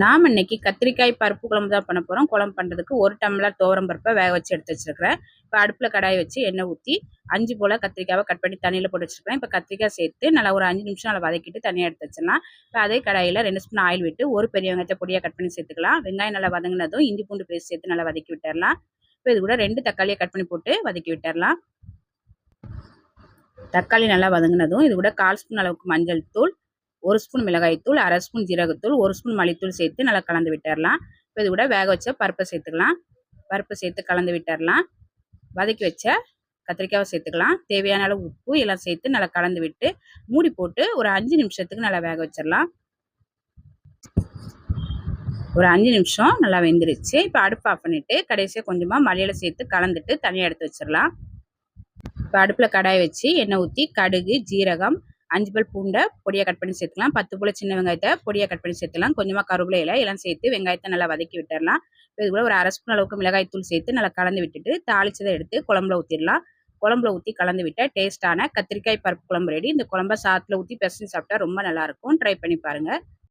நாம் இன்றைக்கி கத்திரிக்காய் பருப்பு குழம்பு தான் பண்ண போகிறோம் குழம்பு பண்ணுறதுக்கு ஒரு டம்ளர் துவரம் பருப்பை வேக வச்சு எடுத்து வச்சிருக்கிறேன். இப்போ அடுப்பில் கடாய் வச்சு எண்ணெய் ஊற்றி அஞ்சு போல் கத்திரிக்காவை கட் பண்ணி தண்ணியில் போட்டு வச்சுருக்கேன் இப்போ கத்திரிக்காய் சேர்த்து நல்லா ஒரு அஞ்சு நிமிஷம் நல்லா வதக்கிட்டு தனியாக எடுத்து வச்சிடலாம். இப்போ அதே கடாயில் ரெண்டு ஸ்பூன் ஆயில் விட்டு ஒரு பெரிய வெங்காயத்தை பொடியாக கட் பண்ணி சேர்த்துக்கலாம். வெங்காயம் நல்லா வதங்கினதும் இஞ்சி பூண்டு பேஸ்ட் சேர்த்து நல்லா வதக்கி விட்டுடலாம் இப்போ இது கூட ரெண்டு தக்காளியை கட் பண்ணி போட்டு வதக்கி விட்டுடலாம் தக்காளி நல்லா வதங்கினதும் இது கூட கால் ஸ்பூன் அளவுக்கு மஞ்சள் தூள் ஒரு ஸ்பூன் மிளகாய்த்தூள் அரை ஸ்பூன் ஜீரகத்தூள் ஒரு ஸ்பூன் மல்லித்தூள் சேர்த்து நல்லா கலந்து விட்டுடலாம் இப்போ இது கூட வேக வச்ச பருப்பை சேர்த்துக்கலாம். பருப்பை சேர்த்து கலந்து விட்டுறலாம். வதக்கி வச்ச கத்திரிக்காவை சேர்த்துக்கலாம். தேவையான அளவு உப்பு எல்லாம் சேர்த்து நல்லா கலந்து விட்டு மூடி போட்டு ஒரு அஞ்சு நிமிஷத்துக்கு நல்லா வேக வச்சிடலாம். ஒரு அஞ்சு நிமிஷம் நல்லா வெந்துருச்சு. இப்போ அடுப்பு ஆஃப் பண்ணிவிட்டு கடைசியாக கொஞ்சமாக மலையில் சேர்த்து கலந்துட்டு தனியாக எடுத்து வச்சிடலாம். இப்போ அடுப்பில் கடாய் வச்சு எண்ணெய் ஊற்றி கடுகு ஜீரகம் அஞ்சு பல் பூண்டை பொடியாக கட் பண்ணி சேர்த்துக்கலாம். பத்து போல் சின்ன வெங்காயத்தை பொடியாக கட் பண்ணி சேர்த்துலாம் கொஞ்சமாக கருவேப்பிலை இலை எல்லாம் சேர்த்து வெங்காயத்தை நல்லா வதக்கி விட்டுடலாம் இது கூட ஒரு அரை ஸ்பூன் அளவுக்கு மிளகாய் தூள் சேர்த்து நல்லா கலந்து விட்டுட்டு தாளிச்சதை எடுத்து குழம்புல ஊற்றிடலாம் குழம்புல ஊற்றி கலந்து விட்டால் டேஸ்ட்டான கத்திரிக்காய் பருப்பு குழம்பு ரெடி இந்த குழம்ப சாத்தில் ஊற்றி பெசஞ்சு சாப்பிட்டா ரொம்ப நல்லாயிருக்கும் ட்ரை பண்ணி பாருங்கள்